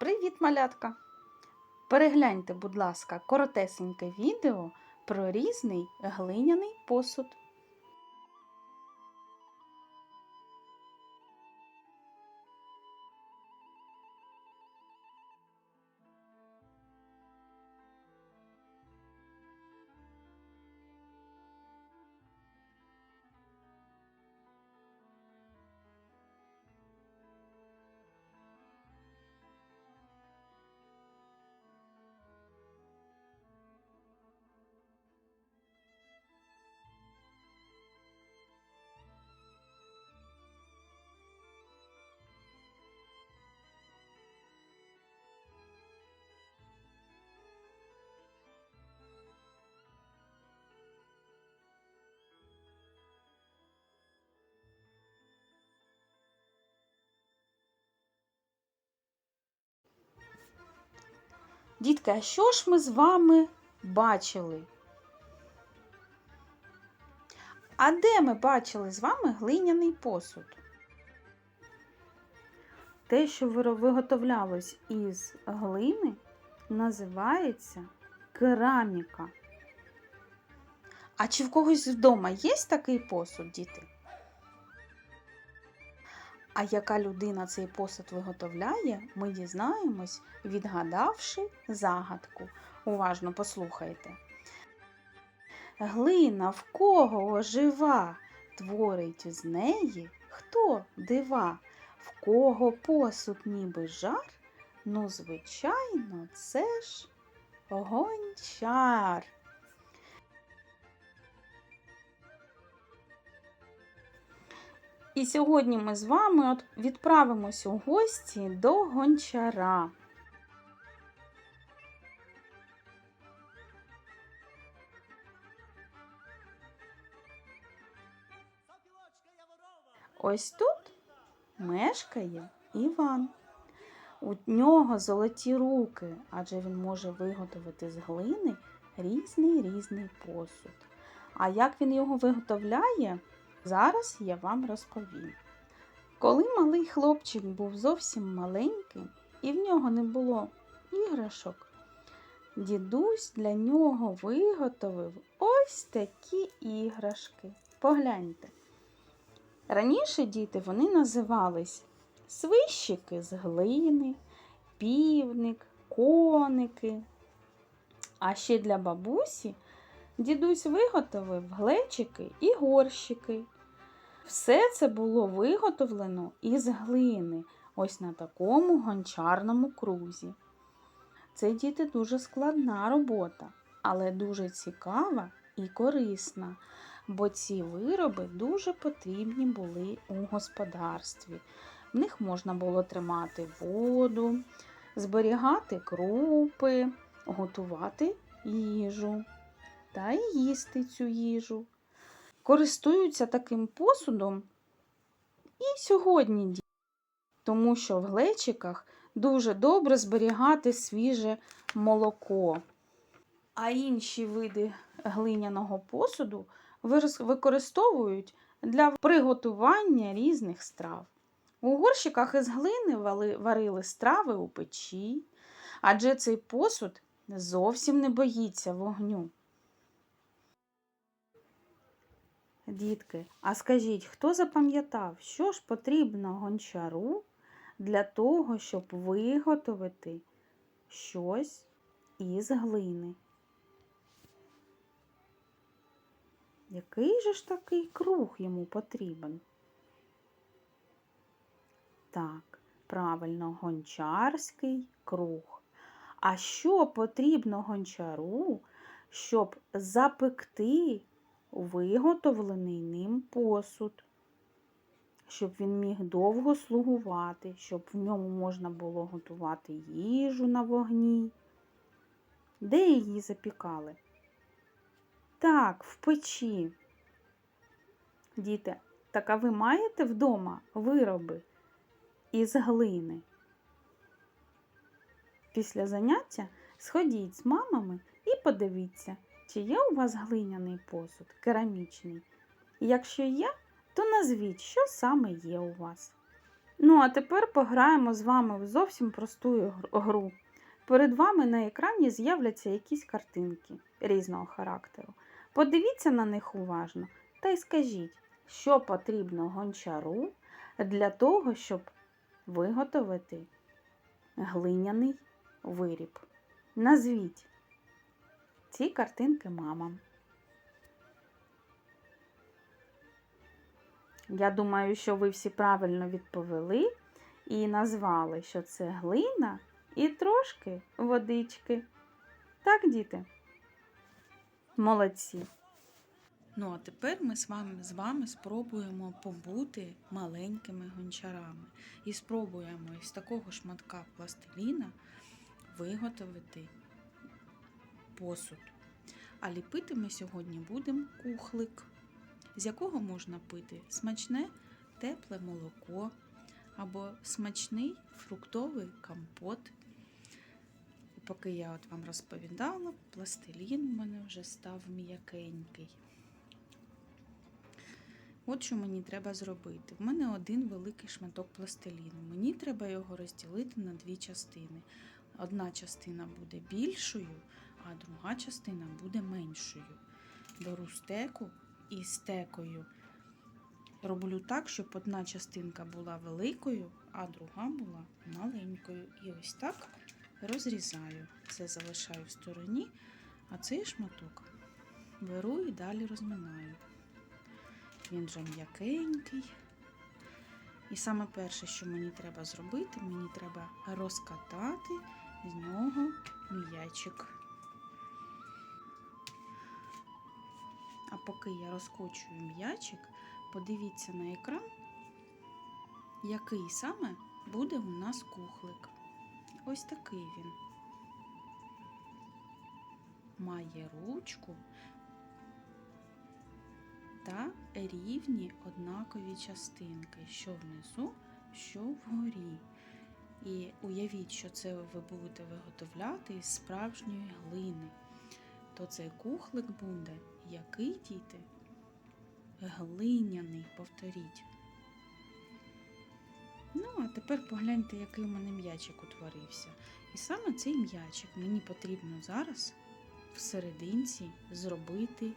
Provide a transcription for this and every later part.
Привіт, малятка! Перегляньте, будь ласка, коротесеньке відео про різний глиняний посуд. Дітки, а що ж ми з вами бачили? А де ми бачили з вами глиняний посуд? Те, що виготовлялось із глини, називається кераміка. А чи в когось вдома є такий посуд, діти? А яка людина цей посуд виготовляє, ми дізнаємось, відгадавши загадку. Уважно послухайте. Глина в кого ожива, творить з неї хто дива, в кого посуд ніби жар? Ну, звичайно, це ж гончар. І сьогодні ми з вами от відправимось у гості до гончара. Ось тут мешкає Іван. У нього золоті руки, адже він може виготовити з глини різний різний посуд. А як він його виготовляє, зараз я вам розповім. Коли малий хлопчик був зовсім маленьким і в нього не було іграшок, дідусь для нього виготовив ось такі іграшки. Погляньте. Раніше діти вони називались свищики з глини, півник, коники. А ще для бабусі дідусь виготовив глечики і горщики. Все це було виготовлено із глини, ось на такому гончарному крузі. Це діти дуже складна робота, але дуже цікава і корисна, бо ці вироби дуже потрібні були у господарстві. В них можна було тримати воду, зберігати крупи, готувати їжу та й їсти цю їжу. Користуються таким посудом і сьогодні тому що в глечиках дуже добре зберігати свіже молоко. А інші види глиняного посуду використовують для приготування різних страв. У горщиках із глини варили страви у печі, адже цей посуд зовсім не боїться вогню. Дітки, а скажіть, хто запам'ятав, що ж потрібно гончару для того, щоб виготовити щось із глини? Який же ж такий круг йому потрібен? Так, правильно, гончарський круг. А що потрібно гончару, щоб запекти виготовлений ним посуд, щоб він міг довго слугувати, щоб в ньому можна було готувати їжу на вогні. Де її запікали? Так, в печі. Діти, так а ви маєте вдома вироби із глини? Після заняття сходіть з мамами і подивіться, чи є у вас глиняний посуд, керамічний. І якщо є, то назвіть, що саме є у вас. Ну, а тепер пограємо з вами в зовсім просту гру. Перед вами на екрані з'являться якісь картинки різного характеру. Подивіться на них уважно та й скажіть, що потрібно гончару для того, щоб виготовити глиняний виріб. Назвіть ці картинки мамам. Я думаю, що ви всі правильно відповіли і назвали, що це глина і трошки водички. Так, діти? Молодці. Ну, а тепер ми з вами, з вами спробуємо побути маленькими гончарами і спробуємо із такого шматка пластиліна виготовити посуд. А ліпити ми сьогодні будемо кухлик, з якого можна пити смачне тепле молоко або смачний фруктовий компот. Поки я от вам розповідала, пластилін у мене вже став м'якенький. От що мені треба зробити. В мене один великий шматок пластиліну. Мені треба його розділити на дві частини. Одна частина буде більшою, а друга частина буде меншою. Беру стеку і стекою роблю так, щоб одна частинка була великою, а друга була маленькою. І ось так розрізаю. Це залишаю в стороні, а цей шматок беру і далі розминаю. Він вже м'якенький. І саме перше, що мені треба зробити, мені треба розкатати з нього м'ячик. Поки я розкочую м'ячик, подивіться на екран, який саме буде у нас кухлик. Ось такий він. Має ручку та рівні однакові частинки, що внизу, що вгорі. І уявіть, що це ви будете виготовляти із справжньої глини. То цей кухлик буде який діти? Глиняний, повторіть. Ну, а тепер погляньте, який у мене м'ячик утворився. І саме цей м'ячик мені потрібно зараз в серединці зробити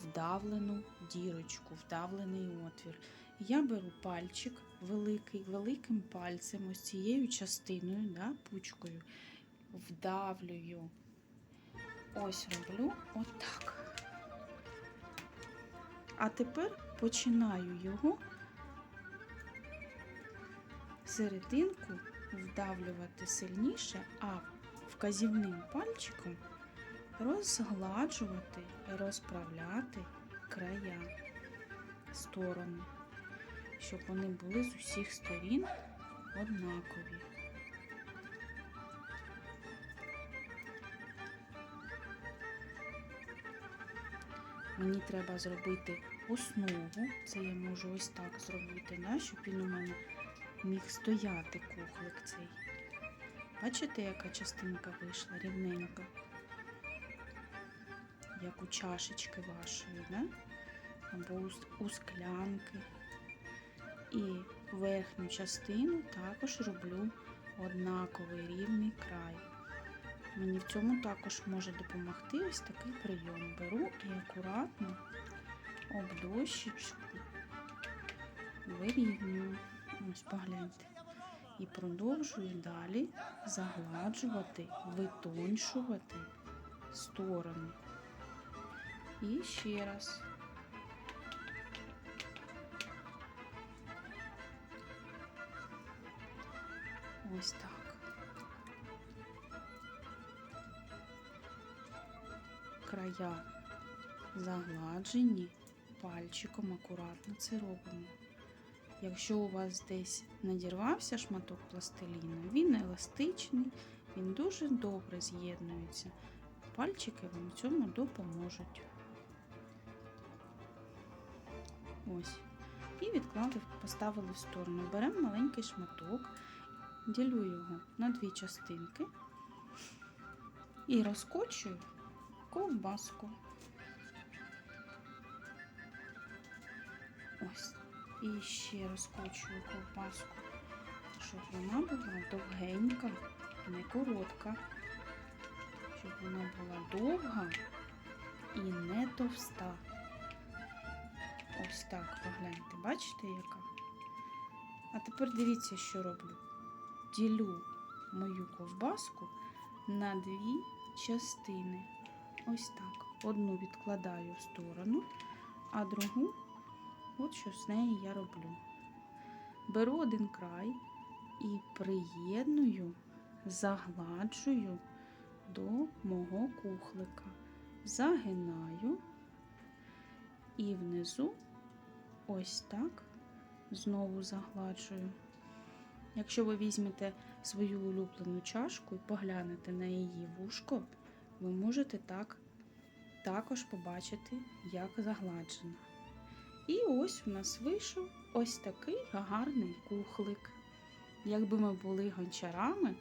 вдавлену дірочку, вдавлений отвір. Я беру пальчик великий, великим пальцем, ось цією частиною, да, пучкою, вдавлюю. Ось роблю отак. А тепер починаю його серединку вдавлювати сильніше, а вказівним пальчиком розгладжувати, розправляти края сторони, щоб вони були з усіх сторін однакові. Мені треба зробити основу. Це я можу ось так зробити, да, щоб він у мене міг стояти кухлик цей. Бачите, яка частинка вийшла рівненька? Як у чашечки вашої, да? або у, склянки. І верхню частину також роблю однаковий рівний край. Мені в цьому також може допомогти ось такий прийом. Беру і акуратно об дощечку вирівнюю. Ось погляньте. І продовжую далі загладжувати, витоншувати сторони. І ще раз. Ось так. Края загладжені, пальчиком акуратно це робимо. Якщо у вас десь надірвався шматок пластиліну, він еластичний, він дуже добре з'єднується. Пальчики вам в цьому допоможуть. Ось. І відклали, поставили в сторону. Беремо маленький шматок, ділю його на дві частинки і розкочую ковбаску. Ось. І ще розкочую ковбаску. щоб вона була довгенька, не коротка, щоб вона була довга і не товста. Ось так, погляньте, бачите, яка? А тепер дивіться, що роблю. Ділю мою ковбаску на дві частини. Ось так. Одну відкладаю в сторону, а другу, от що з неї я роблю. Беру один край і приєдную, загладжую до мого кухлика. Загинаю і внизу ось так знову загладжую. Якщо ви візьмете свою улюблену чашку і поглянете на її вушко, ви можете так також побачити, як загладжена. І ось у нас вийшов ось такий гарний кухлик. Якби ми були гончарами,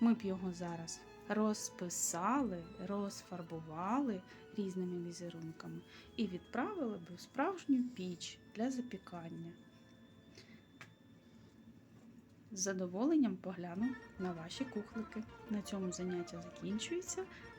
ми б його зараз розписали, розфарбували різними візерунками і відправили б у справжню піч для запікання. З задоволенням погляну на ваші кухлики. На цьому заняття закінчується.